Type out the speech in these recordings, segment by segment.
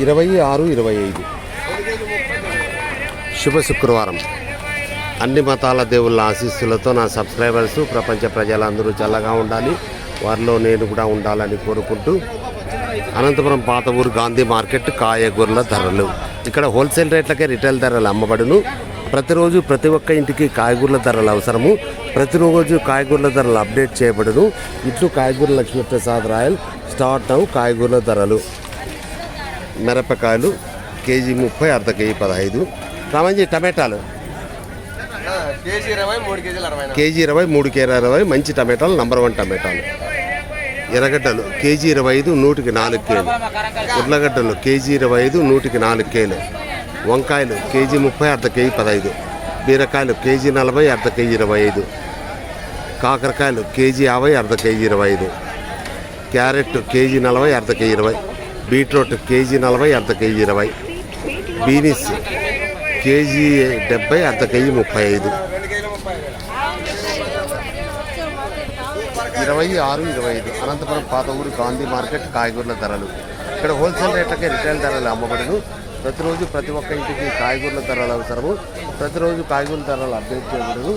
ఇరవై ఆరు ఇరవై ఐదు. శుభ శుక్రవారం. అన్ని మతాల దేవుళ్ళ ఆశీస్సులతో నా సబ్స్క్రైబర్స్ ప్రపంచ ప్రజలందరూ చల్లగా ఉండాలి. వారిలో నేను కూడా ఉండాలని కోరుకుంటూ అనంతపురం పాత ఊరు గాంధీ మార్కెట్ కాయగూరల ధరలు. ఇక్కడ హోల్సేల్ రేట్లకే రిటైల్ ధరలు అమ్మబడును. ప్రతిరోజు ప్రతి ఒక్క ఇంటికి కాయగూరల ధరలు అవసరము. ప్రతిరోజు కాయగూరల ధరలు అప్డేట్ చేయబడును. ఇట్లు కాయగూర లక్ష్మీప్రసాద్ రాయల్ స్టార్ట్ అవు కాయగూరల ధరలు. మిరపకాయలు కేజీ ముప్పై అర్ధ కేజీ పదహైదు. రామంజీ టమాటాలు? కేజీ ఇరవై మూడు కేజీలు అరవై కేజీ ఇరవై మూడు కేజీ ఇరవై మంచి టమాటాలు నంబర్ వన్ టమాటాలు. ఎర్రగడ్డలు కేజీ ఇరవై ఐదు నూటికి నాలుగు కేలు ఉర్లగడ్డలు కేజీ ఇరవై ఐదు నూటికి నాలుగు కేలు వంకాయలు కేజీ ముప్పై అర్ధ కేజీ పదహైదు. బీరకాయలు కేజీ నలభై అర్ధ కేజీ ఇరవై ఐదు. కాకరకాయలు కేజీ యాభై అర్ధ కేజీ ఇరవై ఐదు. క్యారెట్ కేజీ నలభై అర్ధ కేజీ ఇరవై. బీట్రూట్ కేజీ నలభై అర్ధ కేజీ ఇరవై. బీనీస్ కేజీ డెబ్బై అర్ధ కేజీ ముప్పై ఐదు. ఇరవై ఆరు ఇరవై ఐదు. అనంతపురం పాత ఊరు గాంధీ మార్కెట్ కాయగూరల ధరలు. ఇక్కడ హోల్సేల్ రేట్లకే రిటైల్ ధరలు అమ్మబడును. ప్రతిరోజు ప్రతి ఒక్క ఇంటికి కాయగూరల ధరలు అవసరము. ప్రతిరోజు కాయగూరల ధరలు అప్డేట్ చేయబడును.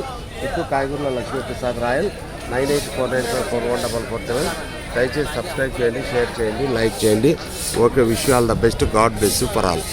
ఎక్కువ కాయగూరల Lakshmiprasad royal nine eight four nine five four one double four seven. దయచేసి సబ్స్క్రైబ్ చేయండి షేర్ చేయండి లైక్ చేయండి. Okay wish all the best. God best for all.